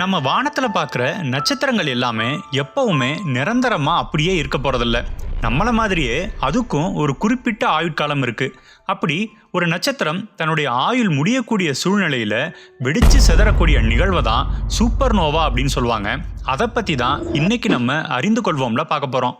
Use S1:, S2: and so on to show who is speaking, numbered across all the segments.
S1: நம்ம வானத்தில் பார்க்குற நட்சத்திரங்கள் எல்லாமே எப்பவுமே நிரந்தரமாக அப்படியே இருக்க போகிறதில்ல நம்மளை மாதிரியே அதுக்கும் ஒரு குறிப்பிட்ட ஆயுட்காலம் இருக்குது அப்படி ஒரு நட்சத்திரம் தன்னுடைய ஆயுள் முடியக்கூடிய சூழ்நிலையில் வெடிச்சு சிதறக்கூடிய நிகழ்வை தான் சூப்பர் நோவா அப்படின்னு சொல்லுவாங்க. அதை பற்றி தான் இன்றைக்கி நம்ம அறிந்து கொள்வோம்ல பார்க்க போகிறோம்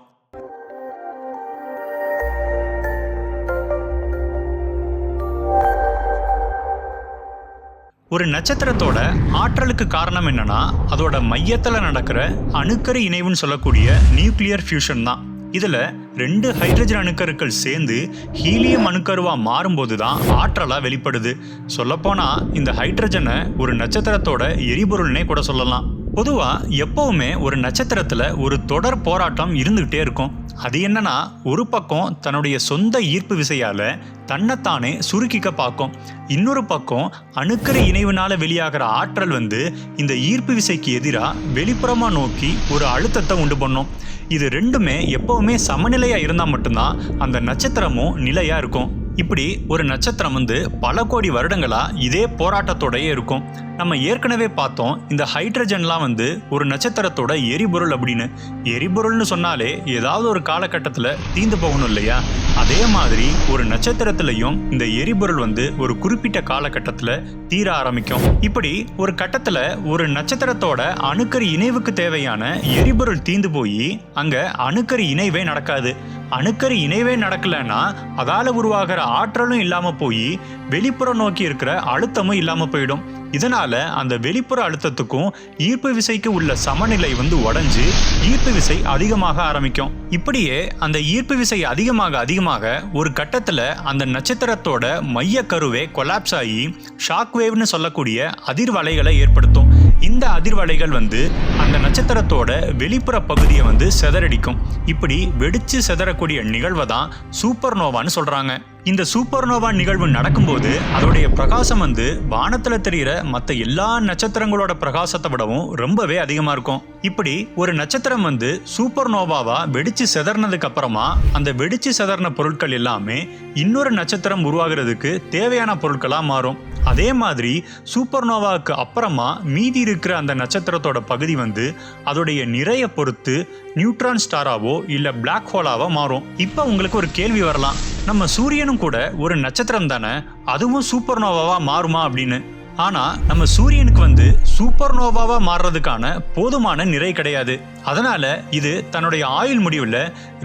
S1: ஒரு நட்சத்திரத்தோட ஆற்றலுக்கு காரணம் என்னன்னா அதோட மையத்தில் நடக்கிற அணுக்கரு இணைவுன்னு சொல்லக்கூடிய நியூக்ளியர் ஃபியூஷன் தான். இதில் ரெண்டு ஹைட்ரஜன் அணுக்கருக்கள் சேர்ந்து ஹீலியம் அணுக்கருவாக மாறும்போது தான் ஆற்றலாக வெளிப்படுது. சொல்லப்போனால் இந்த ஹைட்ரஜனை ஒரு நட்சத்திரத்தோட எரிபொருள்னே கூட சொல்லலாம். பொதுவாக எப்போவுமே ஒரு நட்சத்திரத்தில் ஒரு தொடர் போராட்டம் இருந்துகிட்டே இருக்கும். அது என்னன்னா ஒரு பக்கம் தன்னுடைய சொந்த ஈர்ப்பு விசையால தன்னைத்தானே சுருக்கிக்க பார்க்கும். இன்னொரு பக்கம் அணுக்கரு இணைவுனால வெளியாகிற ஆற்றல் வந்து இந்த ஈர்ப்பு விசைக்கு எதிராக வெளிப்புறமா நோக்கி ஒரு அழுத்தத்தை உண்டு பண்ணும். இது ரெண்டுமே எப்பவுமே சமநிலையா இருந்தா மட்டும்தான் அந்த நட்சத்திரமும் நிலையா இருக்கும். இப்படி ஒரு நட்சத்திரம் வந்து பல கோடி வருடங்களாக இதே போராட்டத்தோடயே இருக்கும். நம்ம ஏற்கனவே பார்த்தோம் இந்த ஹைட்ரஜன்லாம் வந்து ஒரு நட்சத்திரத்தோட எரிபொருள் அப்படின்னு. எரிபொருள்னு சொன்னாலே ஏதாவது ஒரு காலகட்டத்தில் தீந்து போகணும் இல்லையா? அதே மாதிரி ஒரு நட்சத்திரத்துலையும் இந்த எரிபொருள் வந்து ஒரு குறிப்பிட்ட காலகட்டத்தில் தீர ஆரம்பிக்கும். இப்படி ஒரு கட்டத்தில் ஒரு நட்சத்திரத்தோட அணுக்கரு இணைவுக்கு தேவையான எரிபொருள் தீந்து போய் அங்கே அணுக்கரு இணைவே நடக்காது. அணுக்கரு இணைவே நடக்கலைன்னா அதால உருவாகிற ஆற்றலும் இல்லாம போய் வெளிப்புறம் நோக்கி இருக்கிற அழுத்தமும் இல்லாம போயிடும். இதனால அந்த வெளிப்புற அழுத்தத்துக்கும் ஈர்ப்பு விசைக்கு உள்ள சமநிலை வந்து உடஞ்சி ஈர்ப்பு விசை அதிகமாக ஆரம்பிக்கும். இப்படியே அந்த ஈர்ப்பு விசை அதிகமாக அதிகமாக ஒரு கட்டத்துல அந்த நட்சத்திரத்தோட மைய கருவே கொலாப்ஸ் ஆகி ஷாக் வேவ்னு சொல்லக்கூடிய அதிர்வலைகளை ஏற்படுத்தும். இந்த அதிர்வலைகள் வந்து அந்த நட்சத்திரத்தோட வெளிப்புற பகுதியை வந்து சிதறடிக்கும். இப்படி வெடிச்சு சிதறக்கூடிய நிகழ்வை தான் சூப்பர் நோவான்னு சொல்றாங்க. இந்த சூப்பர் நோவா நிகழ்வு நடக்கும்போது அதோடைய பிரகாசம் வந்து வானத்துல தெரிகிற மற்ற எல்லா நட்சத்திரங்களோட பிரகாசத்தை விடவும் ரொம்பவே அதிகமா இருக்கும். இப்படி ஒரு நட்சத்திரம் வந்து சூப்பர்னோவாவா வெடிச்சு செதறினதுக்கு அப்புறமா அந்த வெடிச்சு சிதறின பொருட்கள் எல்லாமே இன்னொரு நட்சத்திரம் உருவாகிறதுக்கு தேவையான பொருட்களா மாறும். அதே மாதிரி சூப்பர்னோவாவுக்கு அப்புறமா மீதி இருக்கிற அந்த நட்சத்திரத்தோட பகுதி வந்து அதோடைய நிறைய பொறுத்து நியூட்ரான் ஸ்டாராவோ இல்லை பிளாக் ஹோலாவோ மாறும். இப்போ உங்களுக்கு ஒரு கேள்வி வரலாம். நம்ம சூரியனும் கூட ஒரு நட்சத்திரம் தானே? அதுவும் சூப்பர்னோவாவா மாறுமா அப்படின்னு. ஆனால் நம்ம சூரியனுக்கு வந்து சூப்பர் நோவாவா மாறுறதுக்கான போதுமான நிறை கிடையாது. அதனால இது தன்னுடைய ஆயுள் முடிவில்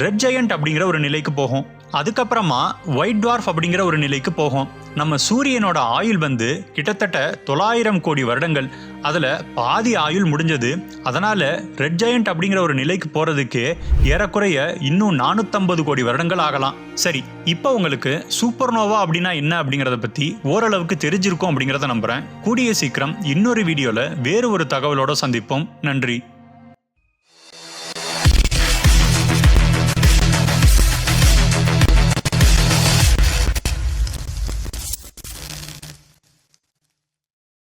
S1: ரெட் ஜெயண்ட் அப்படிங்கிற ஒரு நிலைக்கு போகும். அதுக்கப்புறமா ஒயிட் டுவார்ஃப் அப்படிங்கிற ஒரு நிலைக்கு போகும். நம்ம சூரியனோட ஆயுள் வந்து கிட்டத்தட்ட தொள்ளாயிரம் கோடி வருடங்கள். அதில் பாதி ஆயுள் முடிஞ்சது. அதனால் ரெட் ஜெயண்ட் அப்படிங்கிற ஒரு நிலைக்கு போகிறதுக்கு ஏறக்குறைய இன்னும் நானூற்றம்பது கோடி வருடங்கள் ஆகலாம். சரி இப்போ உங்களுக்கு சூப்பர்னோவா அப்படின்னா என்ன அப்படிங்கிறத பற்றி ஓரளவுக்கு தெரிஞ்சிருக்கும் அப்படிங்கிறத நம்புறேன். கூடிய சீக்கிரம் இன்னொரு வீடியோவில் வேறு ஒரு தகவலோட சந்திப்போம். நன்றி.